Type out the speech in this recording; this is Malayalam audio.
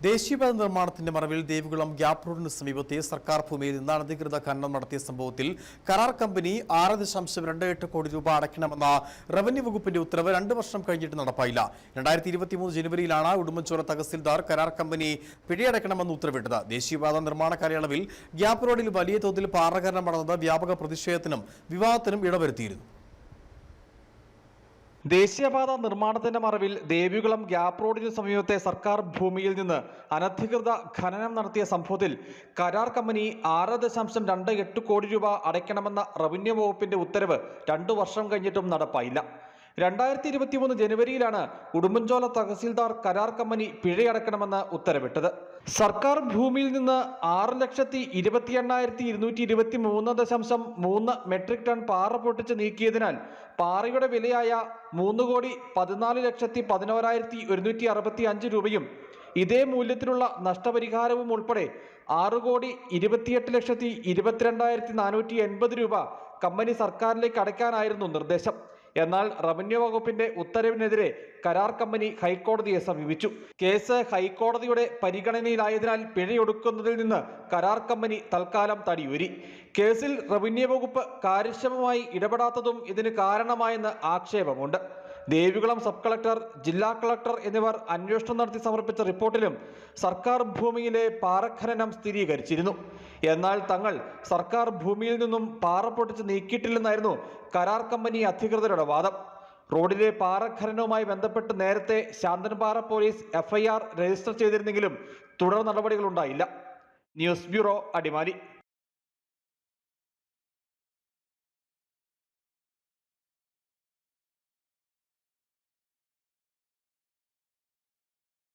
ദേശീയപാത നിർമ്മാണത്തിന്റെ മറവിൽ ദേവികുളം ഗ്യാപ് റോഡിന് സമീപത്തെ സർക്കാർ ഭൂമിയിൽ നിന്ന് അനധികൃത ഖനനം നടത്തിയ സംഭവത്തിൽ കരാർ കമ്പനി ആറ് ദശാംശം രണ്ട് എട്ട് കോടി രൂപ അടയ്ക്കണമെന്ന റവന്യൂ വകുപ്പിന്റെ ഉത്തരവ് രണ്ട് വർഷം കഴിഞ്ഞിട്ട് നടപ്പായില്ല. രണ്ടായിരത്തി ഇരുപത്തിമൂന്ന് ജനുവരിയിലാണ് ഉടുമ്പൻചോല തഹസിൽദാർ കരാർ കമ്പനി പിഴയടക്കണമെന്ന് ഉത്തരവിട്ടത്. ദേശീയപാത നിർമ്മാണ കാലയളവിൽ ഗ്യാപ് റോഡിൽ വലിയ തോതിൽ പാറകരണം നടന്നത് വ്യാപക പ്രതിഷേധത്തിനും വിവാദത്തിനും ഇടവരുത്തിയിരുന്നു. ദേശീയപാത നിർമ്മാണത്തിന്റെ മറവിൽ ദേവികുളം ഗ്യാപ് റോഡിന് സമീപത്തെ സർക്കാർ ഭൂമിയിൽ നിന്ന് അനധികൃത ഖനനം നടത്തിയ സംഭവത്തിൽ കരാർ കമ്പനി ആറ് ദശാംശം രണ്ട് എട്ട് കോടി രൂപ അടയ്ക്കണമെന്ന റവന്യൂ വകുപ്പിന്റെ ഉത്തരവ് രണ്ടു വർഷം കഴിഞ്ഞിട്ടും നടപ്പായില്ല. രണ്ടായിരത്തി ഇരുപത്തിമൂന്ന് ജനുവരിയിലാണ് ഉടുമ്പൻചോല തഹസിൽദാർ കരാർ കമ്പനി പിഴയടക്കണമെന്ന് ഉത്തരവിട്ടത്. സർക്കാർ ഭൂമിയിൽ നിന്ന് ആറ് ലക്ഷത്തി ഇരുപത്തി എണ്ണായിരത്തി ഇരുന്നൂറ്റി ഇരുപത്തി മൂന്ന് ദശാംശം മൂന്ന് മെട്രിക് ടൺ പാറ പൊട്ടിച്ച് നീക്കിയതിനാൽ പാറയുടെ വിലയായ മൂന്ന് കോടി പതിനാല് ലക്ഷത്തി പതിനോരായിരത്തി ഒരുന്നൂറ്റി അറുപത്തി അഞ്ച് രൂപയും ഇതേ മൂല്യത്തിലുള്ള നഷ്ടപരിഹാരവും ഉൾപ്പെടെ ആറ് കോടി ഇരുപത്തിയെട്ട് ലക്ഷത്തി ഇരുപത്തിരണ്ടായിരത്തി നാനൂറ്റി എൺപത് രൂപ കമ്പനി സർക്കാരിലേക്ക് അടയ്ക്കാനായിരുന്നു നിർദ്ദേശം. എന്നാൽ റവന്യൂ വകുപ്പിന്റെ ഉത്തരവിനെതിരെ കരാർ കമ്പനി ഹൈക്കോടതിയെ സമീപിച്ചു. കേസ് ഹൈക്കോടതിയുടെ പരിഗണനയിലായതിനാൽ പിഴയൊടുക്കുന്നതിൽ നിന്ന് കരാർ കമ്പനി തൽക്കാലം തടിയൂരി. കേസിൽ റവന്യൂ വകുപ്പ് കാര്യക്ഷമമായി ഇടപെടാത്തതും ഇതിന് കാരണമായെന്ന് ആക്ഷേപമുണ്ട്. ദേവികുളം സബ് കളക്ടർ ജില്ലാ കളക്ടർ എന്നിവർ അന്വേഷണം നടത്തി സമർപ്പിച്ച റിപ്പോർട്ടിലും സർക്കാർ ഭൂമിയിലെ പാറഖനനം സ്ഥിരീകരിച്ചിരുന്നു. എന്നാൽ തങ്ങൾ സർക്കാർ ഭൂമിയിൽ നിന്നും പാറ പൊട്ടിച്ച് നീക്കിയിട്ടില്ലെന്നായിരുന്നു കരാർ കമ്പനി അധികൃതരുടെ വാദം. റോഡിലെ പാറഖനനവുമായി ബന്ധപ്പെട്ട് നേരത്തെ ശാന്തൻപാറ പോലീസ് എഫ്ഐആർ രജിസ്റ്റർ ചെയ്തിരുന്നെങ്കിലും തുടർ നടപടികളുണ്ടായില്ല. News bureau Adimali.